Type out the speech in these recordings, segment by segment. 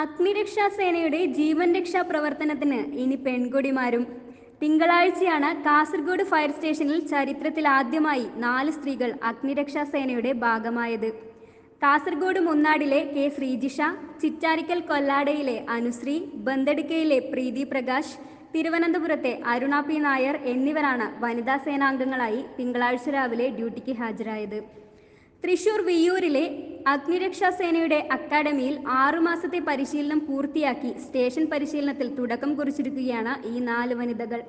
അഗ്നിരക്ഷാ സേനയുടെ ജീവൻ രക്ഷാ പ്രവർത്തനത്തിന് ഇനി പെൺകൊടിമാരും. തിങ്കളാഴ്ചയാണ് കാസർഗോഡ് ഫയർ സ്റ്റേഷനിൽ ചരിത്രത്തിൽ ആദ്യമായി നാല് സ്ത്രീകൾ അഗ്നിരക്ഷാ സേനയുടെ ഭാഗമായത്. കാസർഗോഡ് മുന്നാടിലെ കെ ശ്രീജിഷ ചിറ്റാരിക്കൽ കൊല്ലാടയിലെ അനുശ്രീ ബന്തടുക്കയിലെ പ്രീതി പ്രകാശ് തിരുവനന്തപുരത്തെ അരുണ പി നായർ എന്നിവരാണ് വനിതാ സേനാംഗങ്ങളായി തിങ്കളാഴ്ച രാവിലെ ഡ്യൂട്ടിക്ക് ഹാജരായത്. തൃശൂർ വിയ്യൂരിലെ അഗ്നിരക്ഷാ സേനയുടെ അക്കാദമിയിൽ ആറുമാസത്തെ പരിശീലനം പൂർത്തിയാക്കി സ്റ്റേഷൻ പരിശീലനത്തിൽ തുടക്കം കുറിച്ചിരിക്കുകയാണ് ഈ നാല് വനിതകൾ.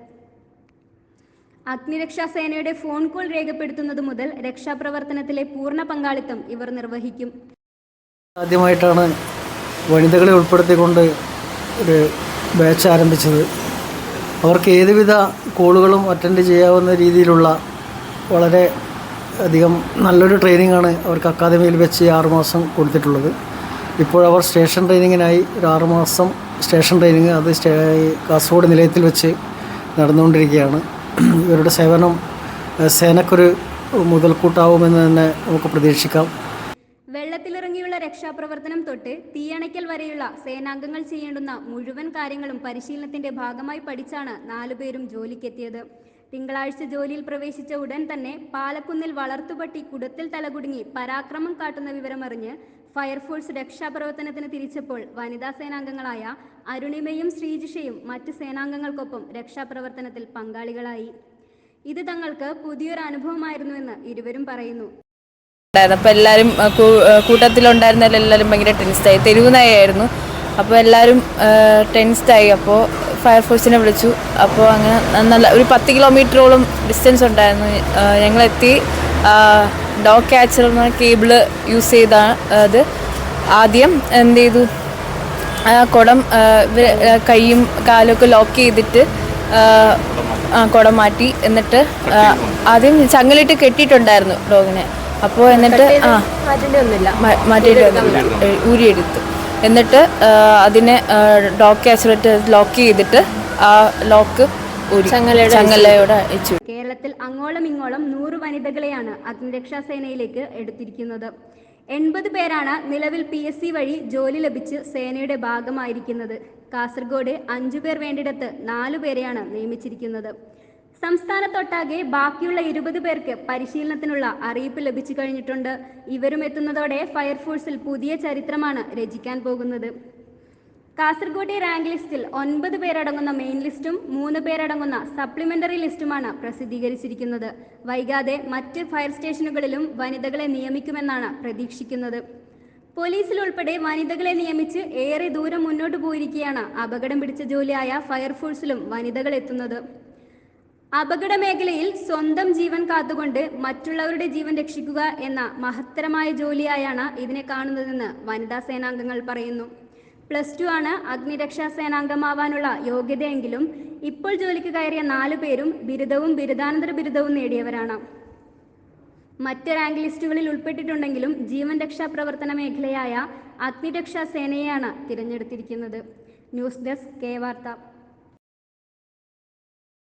അഗ്നിരക്ഷാ സേനയുടെ ഫോൺ കോൾ രേഖപ്പെടുത്തുന്നത് മുതൽ രക്ഷാപ്രവർത്തനത്തിലെ പൂർണ പങ്കാളിത്തം ഇവർ നിർവഹിക്കും. ആദ്യമായിട്ടാണ് വനിതകളെ ഉൾപ്പെടുത്തിക്കൊണ്ട് ഒരു ബാച്ച് ആരംഭിച്ചത്. അവർക്ക് ഏതുവിധ കോളുകളും അറ്റൻഡ് ചെയ്യാവുന്ന രീതിയിലുള്ള വളരെ അധികം നല്ലൊരു ട്രെയിനിങ്ങാണ് അവർക്ക് അക്കാദമിയിൽ വെച്ച് ആറുമാസം കൊടുത്തിട്ടുള്ളത്. ഇപ്പോൾ അവർ സ്റ്റേഷൻ ട്രെയിനിങ്ങിനായി ഒരു ആറുമാസം സ്റ്റേഷൻ ട്രെയിനിങ് അത് സ്റ്റേ കാസർഗോഡ് നിലയത്തിൽ വെച്ച് നടന്നുകൊണ്ടിരിക്കുകയാണ്. ഇവരുടെ സേവനം സേനക്കൊരു മുതൽക്കൂട്ടാവുമെന്ന് തന്നെ നമുക്ക് പ്രതീക്ഷിക്കാം. വെള്ളത്തിലിറങ്ങിയുള്ള രക്ഷാപ്രവർത്തനം തൊട്ട് തീയണയ്ക്കൽ വരെയുള്ള സേനാംഗങ്ങൾ ചെയ്യേണ്ടുന്ന മുഴുവൻ കാര്യങ്ങളും പരിശീലനത്തിന്റെ ഭാഗമായി പഠിച്ചാണ് നാലുപേരും ജോലിക്കെത്തിയത്. തിങ്കളാഴ്ച ജോലിയിൽ പ്രവേശിച്ച ഉടൻ തന്നെ പാലക്കുന്നിൽ വളർത്തുപട്ടി കുടത്തിൽ തലകുടുങ്ങി പരാക്രമം കാട്ടുന്ന വിവരമറിഞ്ഞ് ഫയർഫോഴ്സ് രക്ഷാപ്രവർത്തനത്തിന് തിരിച്ചപ്പോൾ വനിതാ സേനാംഗങ്ങളായ അരുണിമയും ശ്രീജിഷയും മറ്റ് സേനാംഗങ്ങൾക്കൊപ്പം രക്ഷാപ്രവർത്തനത്തിൽ പങ്കാളികളായി. ഇത് തങ്ങൾക്ക് പുതിയൊരു അനുഭവമായിരുന്നുവെന്ന് ഇരുവരും പറയുന്നു. അപ്പൊ അപ്പോൾ എല്ലാവരും കൂട്ടത്തിലുണ്ടായിരുന്ന എല്ലാവരും ഭയങ്കര ടെൻസ്ഡായി. തെരുവുനായായിരുന്നു അപ്പോൾ എല്ലാവരും ടെൻസ്ഡായി. അപ്പോൾ ഫയർഫോഴ്സിനെ വിളിച്ചു. അപ്പോൾ അങ്ങനെ നല്ല ഒരു പത്ത് കിലോമീറ്ററോളം ഡിസ്റ്റൻസ് ഉണ്ടായിരുന്നു. ഞങ്ങളെത്തി. ഡോഗ് ക്യാച്ചർ എന്ന കേബിൾ യൂസ് ചെയ്താണ് അത് ആദ്യം എന്ത് ചെയ്തു? ആ കുടം കൈയും കാലും ഒക്കെ ലോക്ക് ചെയ്തിട്ട് കുടം മാറ്റി. എന്നിട്ട് ആദ്യം ചങ്ങലിട്ട് കെട്ടിയിട്ടുണ്ടായിരുന്നു ഡോഗിനെ. അപ്പോൾ എന്നിട്ട് ആ മാറ്റിയിട്ട് ഊരിയെടുത്തു. എന്നിട്ട് അതിനെ ഡോക്ക് അച്ചുറേറ്റ് ലോക്ക് ചെയ്തിട്ട് ആ ലോക്ക് ചങ്ങലയോടെ അയച്ചു കേരളത്തിൽ അങ്ങോളം ഇങ്ങോളം നൂറ് വനിതകളെയാണ് അഗ്നിരക്ഷാ സേനയിലേക്ക് എടുത്തിരിക്കുന്നത്. എൺപത് പേരാണ് നിലവിൽ പി എസ് സി വഴി ജോലി ലഭിച്ച് സേനയുടെ ഭാഗമായിരിക്കുന്നത്. കാസർഗോഡ് അഞ്ചു പേർ വേണ്ടിടത്ത് നാലു പേരെയാണ് നിയമിച്ചിരിക്കുന്നത്. സംസ്ഥാനത്തൊട്ടാകെ ബാക്കിയുള്ള ഇരുപത് പേർക്ക് പരിശീലനത്തിനുള്ള അറിയിപ്പ് ലഭിച്ചു കഴിഞ്ഞിട്ടുണ്ട്. ഇവരും എത്തുന്നതോടെ ഫയർഫോഴ്സിൽ പുതിയ ചരിത്രമാണ് രചിക്കാൻ പോകുന്നത്. കാസർഗോഡ് റാങ്ക് ലിസ്റ്റിൽ ഒൻപത് പേരടങ്ങുന്ന മെയിൻ ലിസ്റ്റും മൂന്ന് പേരടങ്ങുന്ന സപ്ലിമെന്ററി ലിസ്റ്റുമാണ് പ്രസിദ്ധീകരിച്ചിരിക്കുന്നത്. വൈകാതെ മറ്റ് ഫയർ സ്റ്റേഷനുകളിലും വനിതകളെ നിയമിക്കുമെന്നാണ് പ്രതീക്ഷിക്കുന്നത്. പോലീസിൽ ഉൾപ്പെടെ വനിതകളെ നിയമിച്ച് ഏറെ ദൂരം മുന്നോട്ട് പോയിരിക്കുകയാണ് അപകടം പിടിച്ച ജോലിയായ ഫയർഫോഴ്സിലും വനിതകൾ എത്തുന്നത്. അപകട മേഖലയിൽ സ്വന്തം ജീവൻ കാത്തുകൊണ്ട് മറ്റുള്ളവരുടെ ജീവൻ രക്ഷിക്കുക എന്ന മഹത്തരമായ ജോലിയായാണ് ഇതിനെ കാണുന്നതെന്ന് വനിതാ സേനാംഗങ്ങൾ പറയുന്നു. പ്ലസ് ടു ആണ് അഗ്നിരക്ഷാ സേനാംഗമാവാനുള്ള യോഗ്യതയെങ്കിലും ഇപ്പോൾ ജോലിക്ക് കയറിയ നാലു പേരും ബിരുദവും ബിരുദാനന്തര ബിരുദവും നേടിയവരാണ്. മറ്റ് റാങ്ക് ലിസ്റ്റുകളിൽ ഉൾപ്പെട്ടിട്ടുണ്ടെങ്കിലും ജീവൻ രക്ഷാ പ്രവർത്തന മേഖലയായ അഗ്നിരക്ഷാ സേനയെയാണ് തിരഞ്ഞെടുത്തിരിക്കുന്നത്. ന്യൂസ് ഡെസ്ക് കെ വാർത്ത.